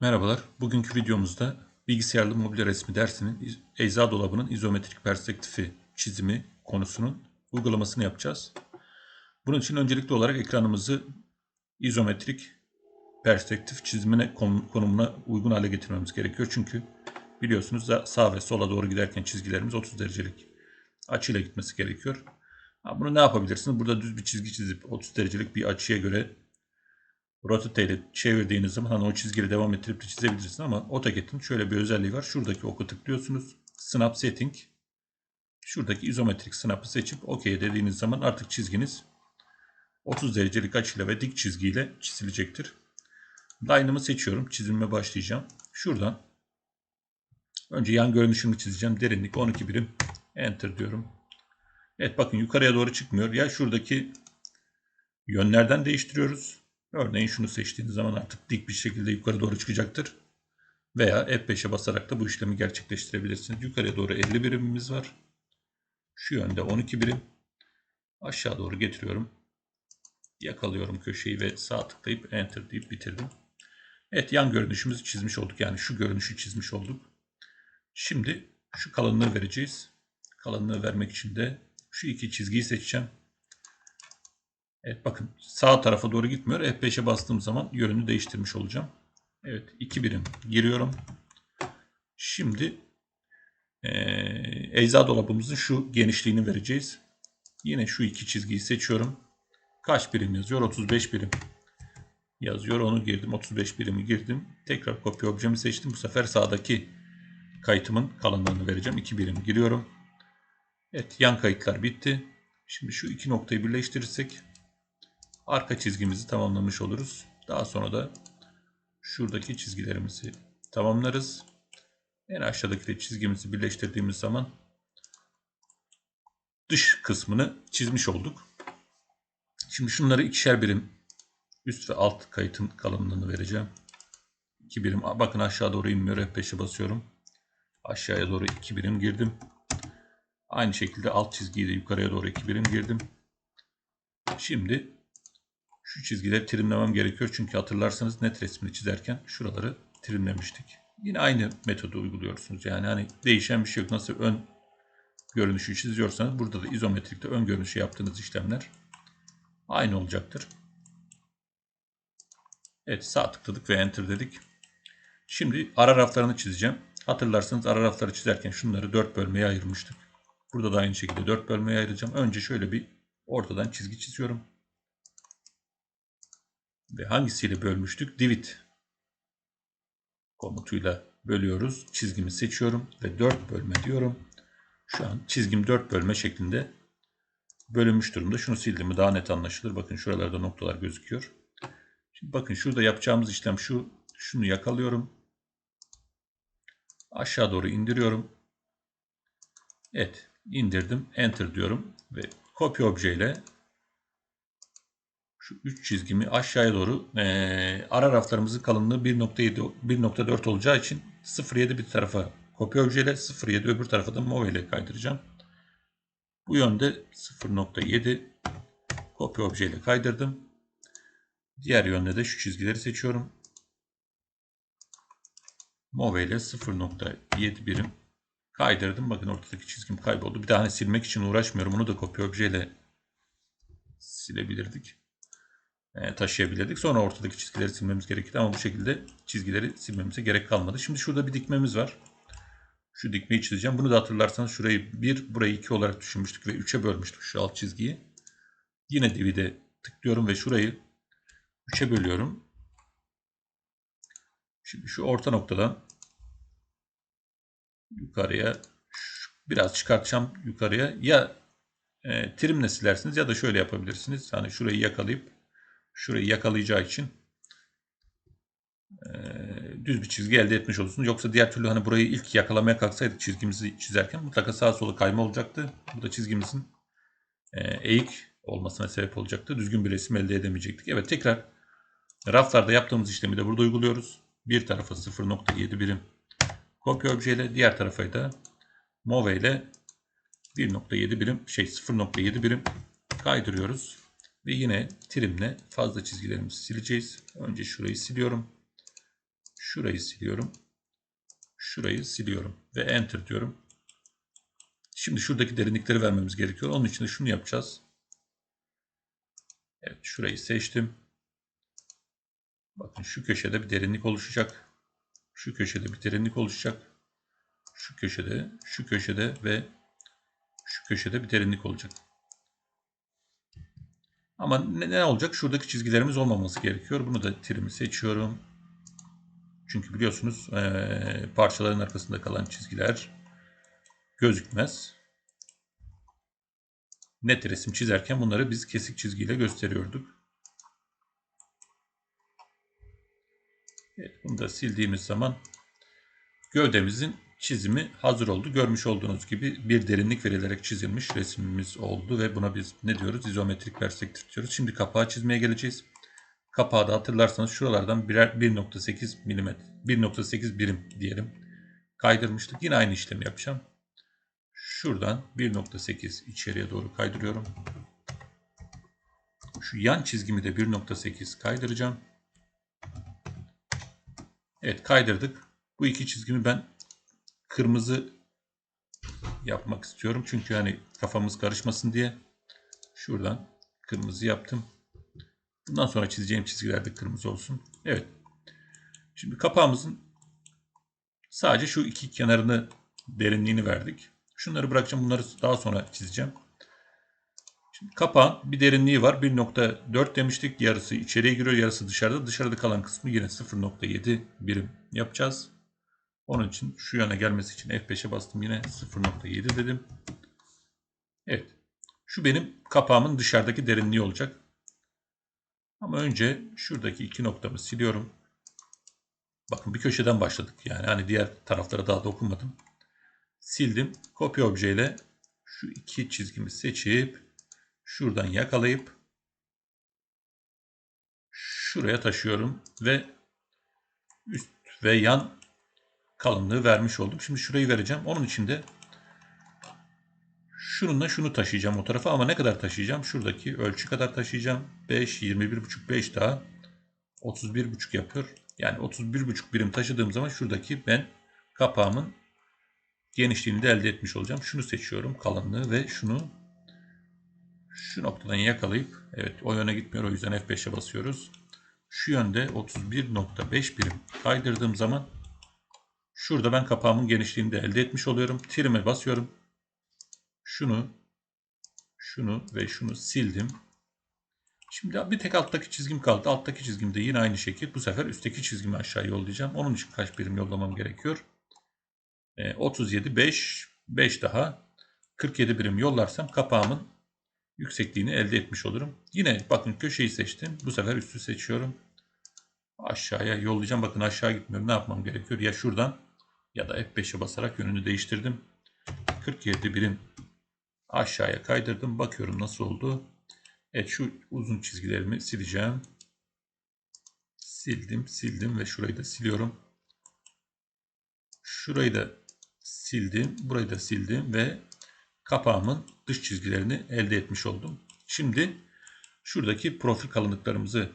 Merhabalar. Bugünkü videomuzda bilgisayarlı mobilya resmi dersinin ecza dolabının izometrik perspektifi çizimi konusunun uygulamasını yapacağız. Bunun için öncelikli olarak ekranımızı izometrik perspektif çizimine kon- konumuna uygun hale getirmemiz gerekiyor. Çünkü biliyorsunuz da sağ ve sola doğru giderken çizgilerimiz 30 derecelik açıyla gitmesi gerekiyor. Bunu ne yapabilirsiniz? Burada düz bir çizgi çizip 30 derecelik bir açıya göre rotate ile çevirdiğiniz zaman hani o çizgiyle devam ettirip de çizebilirsiniz ama AutoCAD'in şöyle bir özelliği var. Şuradaki oku tıklıyorsunuz. Snap Setting. Şuradaki izometrik snap'ı seçip OK dediğiniz zaman artık çizginiz 30 derecelik açıyla ve dik çizgiyle çizilecektir. Line'ımı seçiyorum. Çizimime başlayacağım. Şuradan önce yan görünüşümü çizeceğim. Derinlik 12 birim. Enter diyorum. Evet bakın yukarıya doğru çıkmıyor. Ya şuradaki yönlerden değiştiriyoruz. Örneğin şunu seçtiğiniz zaman artık dik bir şekilde yukarı doğru çıkacaktır. Veya F5'e basarak da bu işlemi gerçekleştirebilirsiniz. Yukarıya doğru 50 birimimiz var. Şu yönde 12 birim. Aşağı doğru getiriyorum. Yakalıyorum köşeyi ve sağ tıklayıp Enter deyip bitirdim. Evet yan görünüşümüzü çizmiş olduk. Yani şu görünüşü çizmiş olduk. Şimdi şu kalınlığı vereceğiz. Kalınlığı vermek için de şu iki çizgiyi seçeceğim. Evet bakın sağ tarafa doğru gitmiyor. F5'e bastığım zaman yönünü değiştirmiş olacağım. Evet 2 birim giriyorum. Şimdi eee ecza dolabımızın şu genişliğini vereceğiz. Yine şu iki çizgiyi seçiyorum. Kaç birim yazıyor? 35 birim yazıyor. Onu girdim. 35 birimi girdim. Tekrar kopya objemi seçtim. Bu sefer sağdaki kayıtımın kalınlığını vereceğim. 2 birim giriyorum. Evet yan kayıtlar bitti. Şimdi şu iki noktayı birleştirirsek arka çizgimizi tamamlamış oluruz. Daha sonra da şuradaki çizgilerimizi tamamlarız. En aşağıdaki de çizgimizi birleştirdiğimiz zaman dış kısmını çizmiş olduk. Şimdi şunları ikişer birim üst ve alt kayıtın kalınlığını vereceğim. 2 birim bakın aşağı doğru inmiyor. F5'e basıyorum. Aşağıya doğru 2 birim girdim. Aynı şekilde alt çizgiyi de yukarıya doğru 2 birim girdim. Şimdi şu çizgileri trimlemem gerekiyor. Çünkü hatırlarsanız net resmini çizerken şuraları trimlemiştik. Yine aynı metodu uyguluyorsunuz. Yani hani değişen bir şey yok. Nasıl ön görünüşü çiziyorsanız burada da izometrikte ön görünüşü yaptığınız işlemler aynı olacaktır. Evet sağ tıkladık ve enter dedik. Şimdi ara raflarını çizeceğim. Hatırlarsanız ara rafları çizerken şunları 4 bölmeye ayırmıştık. Burada da aynı şekilde 4 bölmeye ayıracağım. Önce şöyle bir ortadan çizgi çiziyorum. Ve hangisiyle bölmüştük? Divide komutuyla bölüyoruz. Çizgimi seçiyorum ve 4 bölme diyorum. Şu an çizgim 4 bölme şeklinde bölünmüş durumda. Şunu sildiğimi daha net anlaşılır. Bakın şuralarda noktalar gözüküyor. Şimdi bakın şurada yapacağımız işlem şu. Şunu yakalıyorum. Aşağı doğru indiriyorum. Evet indirdim. Enter diyorum. Ve kopya objeyle şu 3 çizgimi aşağıya doğru eee, ara raflarımızın kalınlığı 1.7 1.4 olacağı için 0.7 bir tarafa kopya objeyle 0.7 öbür tarafa da move ile kaydıracağım. Bu yönde 0.7 kopya objeyle kaydırdım. Diğer yönde de şu çizgileri seçiyorum. Move ile 0.7 birim kaydırdım. Bakın ortadaki çizgim kayboldu. Bir daha hani silmek için uğraşmıyorum. Onu da kopya objeyle silebilirdik. E, taşıyabilirdik. Sonra ortadaki çizgileri silmemiz gerekirdi ama bu şekilde çizgileri silmemize gerek kalmadı. Şimdi şurada bir dikmemiz var. Şu dikmeyi çizeceğim. Bunu da hatırlarsanız şurayı 1, burayı 2 olarak düşünmüştük ve 3'e bölmüştük şu alt çizgiyi. Yine divide tıklıyorum ve şurayı 3'e bölüyorum. Şimdi şu orta noktadan yukarıya biraz çıkartacağım yukarıya. Ya e, trimle silersiniz ya da şöyle yapabilirsiniz. Hani şurayı yakalayıp şurayı yakalayacağı için e, düz bir çizgi elde etmiş olursunuz. Yoksa diğer türlü hani burayı ilk yakalamaya kalksaydık çizgimizi çizerken mutlaka sağa sola kayma olacaktı. Bu da çizgimizin e, eğik olmasına sebep olacaktı. Düzgün bir resim elde edemeyecektik. Evet tekrar raflarda yaptığımız işlemi de burada uyguluyoruz. Bir tarafa 0.7 birim kopya objeyle diğer tarafa da move ile 1.7 birim şey 0.7 birim kaydırıyoruz. Ve yine trimle fazla çizgilerimizi sileceğiz. Önce şurayı siliyorum. Şurayı siliyorum. Şurayı siliyorum. Ve enter diyorum. Şimdi şuradaki derinlikleri vermemiz gerekiyor. Onun için de şunu yapacağız. Evet şurayı seçtim. Bakın şu köşede bir derinlik oluşacak. Şu köşede bir derinlik oluşacak. Şu köşede, şu köşede ve şu köşede bir derinlik olacak. Ama ne, ne olacak? Şuradaki çizgilerimiz olmaması gerekiyor. Bunu da trim'i seçiyorum. Çünkü biliyorsunuz eee, parçaların arkasında kalan çizgiler gözükmez. Net resim çizerken bunları biz kesik çizgiyle gösteriyorduk. Evet, bunu da sildiğimiz zaman gövdemizin çizimi hazır oldu. Görmüş olduğunuz gibi bir derinlik verilerek çizilmiş resmimiz oldu ve buna biz ne diyoruz? İzometrik perspektif diyoruz. Şimdi kapağı çizmeye geleceğiz. Kapağı da hatırlarsanız şuralardan birer 1.8 mm, 1.8 birim diyelim kaydırmıştık. Yine aynı işlemi yapacağım. Şuradan 1.8 içeriye doğru kaydırıyorum. Şu yan çizgimi de 1.8 kaydıracağım. Evet kaydırdık. Bu iki çizgimi ben kırmızı yapmak istiyorum. Çünkü hani kafamız karışmasın diye. Şuradan kırmızı yaptım. Bundan sonra çizeceğim çizgiler de kırmızı olsun. Evet. Şimdi kapağımızın sadece şu iki kenarını derinliğini verdik. Şunları bırakacağım. Bunları daha sonra çizeceğim. Şimdi kapağın bir derinliği var. 1.4 demiştik. Yarısı içeriye giriyor. Yarısı dışarıda. Dışarıda kalan kısmı yine 0.7 birim yapacağız. Onun için şu yana gelmesi için F5'e bastım. Yine 0.7 dedim. Evet. Şu benim kapağımın dışarıdaki derinliği olacak. Ama önce şuradaki iki noktamı siliyorum. Bakın bir köşeden başladık. Yani hani diğer taraflara daha dokunmadım. Sildim. Kopya objeyle şu iki çizgimi seçip şuradan yakalayıp şuraya taşıyorum ve üst ve yan kalınlığı vermiş oldum. Şimdi şurayı vereceğim. Onun için de şununla şunu taşıyacağım o tarafa ama ne kadar taşıyacağım? Şuradaki ölçü kadar taşıyacağım. 5, 21,5, 5 daha 31,5 yapıyor. Yani 31,5 birim taşıdığım zaman şuradaki ben kapağımın genişliğini de elde etmiş olacağım. Şunu seçiyorum kalınlığı ve şunu şu noktadan yakalayıp evet o yöne gitmiyor o yüzden F5'e basıyoruz. Şu yönde 31.5 birim kaydırdığım zaman şurada ben kapağımın genişliğini de elde etmiş oluyorum. Trim'e basıyorum. Şunu şunu ve şunu sildim. Şimdi bir tek alttaki çizgim kaldı. Alttaki çizgim de yine aynı şekil. Bu sefer üstteki çizgimi aşağı yollayacağım. Onun için kaç birim yollamam gerekiyor? 37, 5, 5 daha 47 birim yollarsam kapağımın yüksekliğini elde etmiş olurum. Yine bakın köşeyi seçtim. Bu sefer üstü seçiyorum. Aşağıya yollayacağım. Bakın aşağı gitmiyorum. Ne yapmam gerekiyor? Ya şuradan ya da F5'e basarak yönünü değiştirdim. 47 birim aşağıya kaydırdım. Bakıyorum nasıl oldu. Evet şu uzun çizgilerimi sileceğim. Sildim, sildim ve şurayı da siliyorum. Şurayı da sildim, burayı da sildim ve kapağımın dış çizgilerini elde etmiş oldum. Şimdi şuradaki profil kalınlıklarımızı,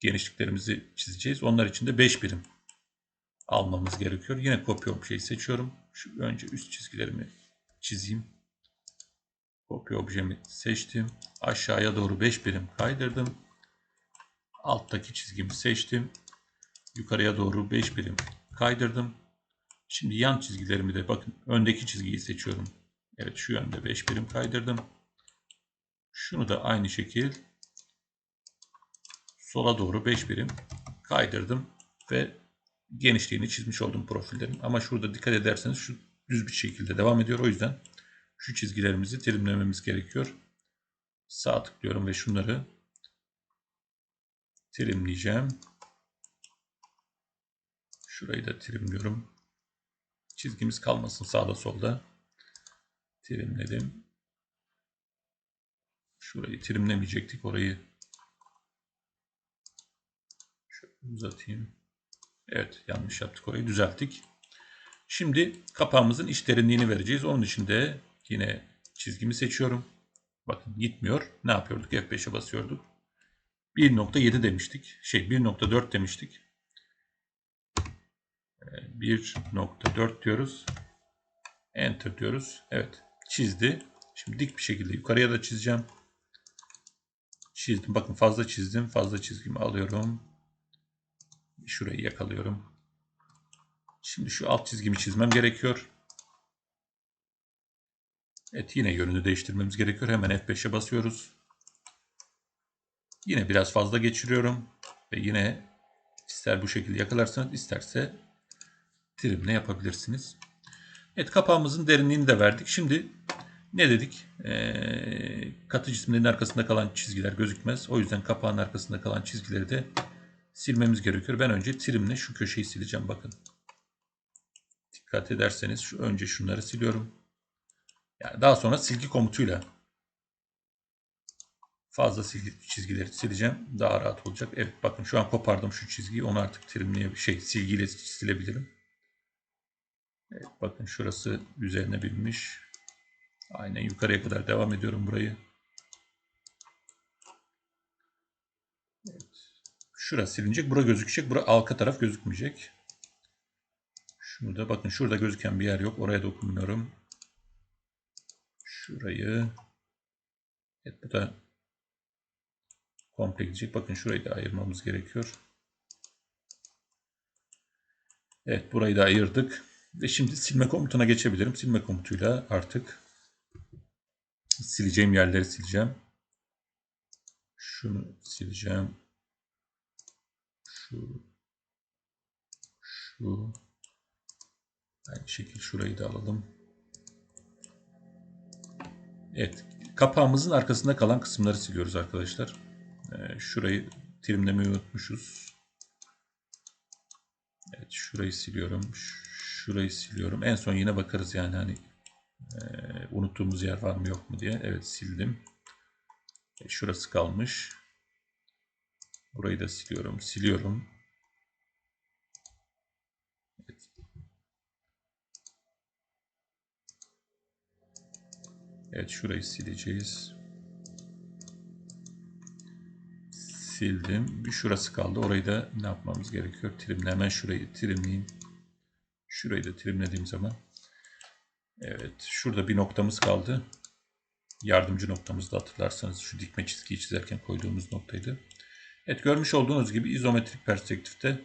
genişliklerimizi çizeceğiz. Onlar için de 5 birim almamız gerekiyor. Yine kopya objeyi seçiyorum. Şu önce üst çizgilerimi çizeyim. Kopya objemi seçtim. Aşağıya doğru 5 birim kaydırdım. Alttaki çizgimi seçtim. Yukarıya doğru 5 birim kaydırdım. Şimdi yan çizgilerimi de bakın öndeki çizgiyi seçiyorum. Evet şu yönde 5 birim kaydırdım. Şunu da aynı şekil sola doğru 5 birim kaydırdım ve genişliğini çizmiş oldum profillerin. Ama şurada dikkat ederseniz şu düz bir şekilde devam ediyor. O yüzden şu çizgilerimizi trimlememiz gerekiyor. Sağ tıklıyorum ve şunları trimleyeceğim. Şurayı da trimliyorum. Çizgimiz kalmasın sağda solda. Trimledim. Şurayı trimlemeyecektik. Orayı şöyle uzatayım. Evet yanlış yaptık. Orayı düzelttik. Şimdi kapağımızın iç derinliğini vereceğiz. Onun için de yine çizgimi seçiyorum. Bakın gitmiyor. Ne yapıyorduk? F5'e basıyorduk. 1.7 demiştik. Şey 1.4 demiştik. 1.4 diyoruz. Enter diyoruz. Evet. Çizdi. Şimdi dik bir şekilde yukarıya da çizeceğim. Çizdim. Bakın fazla çizdim. Fazla çizgimi alıyorum. Şurayı yakalıyorum. Şimdi şu alt çizgimi çizmem gerekiyor. Evet yine yönünü değiştirmemiz gerekiyor. Hemen F5'e basıyoruz. Yine biraz fazla geçiriyorum. Ve yine ister bu şekilde yakalarsanız isterse trimle yapabilirsiniz. Evet kapağımızın derinliğini de verdik. Şimdi ne dedik? Ee, katı cisimlerin arkasında kalan çizgiler gözükmez. O yüzden kapağın arkasında kalan çizgileri de silmemiz gerekiyor. Ben önce trimle şu köşeyi sileceğim bakın. Dikkat ederseniz şu önce şunları siliyorum. Yani daha sonra silgi komutuyla fazla silgi çizgileri sileceğim. Daha rahat olacak. Evet bakın şu an kopardım şu çizgiyi. Onu artık trimleye şey silgiyle silebilirim. Evet bakın şurası üzerine binmiş. Aynen yukarıya kadar devam ediyorum burayı. Şurası silinecek. Bura gözükecek. Bura arka taraf gözükmeyecek. Şunu da bakın şurada gözüken bir yer yok. Oraya dokunmuyorum. Şurayı Evet bu da komple gidecek. Bakın şurayı da ayırmamız gerekiyor. Evet burayı da ayırdık. Ve şimdi silme komutuna geçebilirim. Silme komutuyla artık sileceğim yerleri sileceğim. Şunu sileceğim. Şu şu aynı şekil şurayı da alalım. Evet. Kapağımızın arkasında kalan kısımları siliyoruz arkadaşlar. Ee, şurayı trimlemeyi unutmuşuz. Evet şurayı siliyorum. Şurayı siliyorum. En son yine bakarız yani hani e, unuttuğumuz yer var mı yok mu diye. Evet sildim. E, şurası kalmış. Burayı da siliyorum. Siliyorum. Evet. Evet şurayı sileceğiz. Sildim. Bir şurası kaldı. Orayı da ne yapmamız gerekiyor? Trimle hemen şurayı trimleyeyim. Şurayı da trimlediğim zaman. Evet. Şurada bir noktamız kaldı. Yardımcı noktamızda hatırlarsanız şu dikme çizgiyi çizerken koyduğumuz noktaydı. Evet görmüş olduğunuz gibi izometrik perspektifte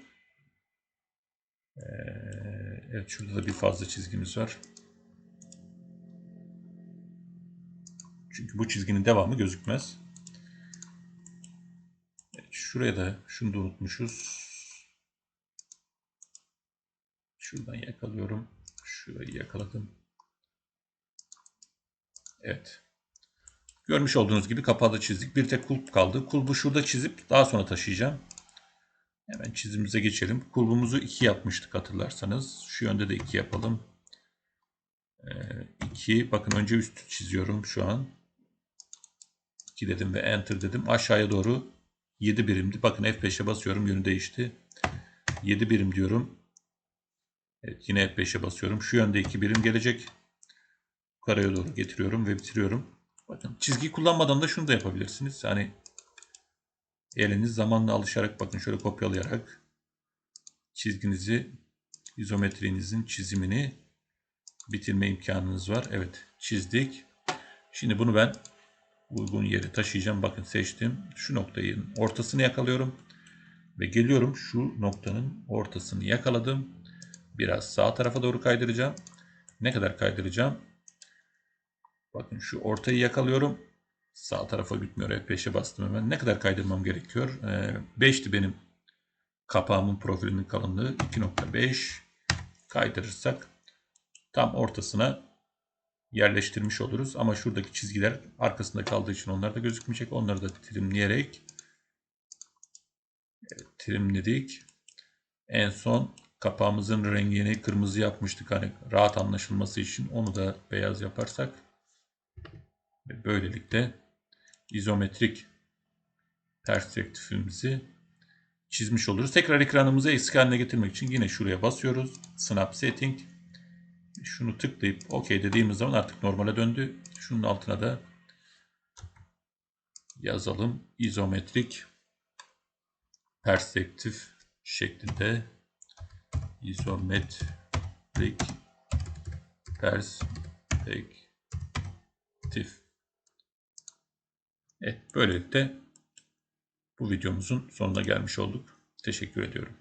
evet şurada da bir fazla çizgimiz var. Çünkü bu çizginin devamı gözükmez. Evet, şuraya da şunu da unutmuşuz. Şuradan yakalıyorum. Şurayı yakaladım. Evet. Görmüş olduğunuz gibi kapağı çizdik. Bir tek kulp kaldı. Kulbu şurada çizip daha sonra taşıyacağım. Hemen çizimimize geçelim. Kulbumuzu 2 yapmıştık hatırlarsanız. Şu yönde de 2 yapalım. 2. Ee, bakın önce üstü çiziyorum şu an. 2 dedim ve enter dedim. Aşağıya doğru 7 birimdi. Bakın F5'e basıyorum. Yönü değişti. 7 birim diyorum. Evet yine F5'e basıyorum. Şu yönde 2 birim gelecek. Yukarıya doğru getiriyorum ve bitiriyorum. Bakın çizgi kullanmadan da şunu da yapabilirsiniz. Hani eliniz zamanla alışarak bakın şöyle kopyalayarak çizginizi izometrinizin çizimini bitirme imkanınız var. Evet çizdik. Şimdi bunu ben uygun yere taşıyacağım. Bakın seçtim. Şu noktayı ortasını yakalıyorum. Ve geliyorum şu noktanın ortasını yakaladım. Biraz sağ tarafa doğru kaydıracağım. Ne kadar kaydıracağım? Bakın şu ortayı yakalıyorum. Sağ tarafa gitmiyor. F5'e bastım hemen. Ne kadar kaydırmam gerekiyor? 5'ti ee, benim kapağımın profilinin kalınlığı. 2.5 kaydırırsak tam ortasına yerleştirmiş oluruz. Ama şuradaki çizgiler arkasında kaldığı için onlar da gözükmeyecek. Onları da trimleyerek evet, trimledik. En son kapağımızın rengini kırmızı yapmıştık. Hani rahat anlaşılması için onu da beyaz yaparsak ve böylelikle izometrik perspektifimizi çizmiş oluruz. Tekrar ekranımızı eski haline getirmek için yine şuraya basıyoruz. Snap Setting şunu tıklayıp OK dediğimiz zaman artık normale döndü. Şunun altına da yazalım. İzometrik perspektif şeklinde izometrik perspektif. Evet, böylelikle bu videomuzun sonuna gelmiş olduk. Teşekkür ediyorum.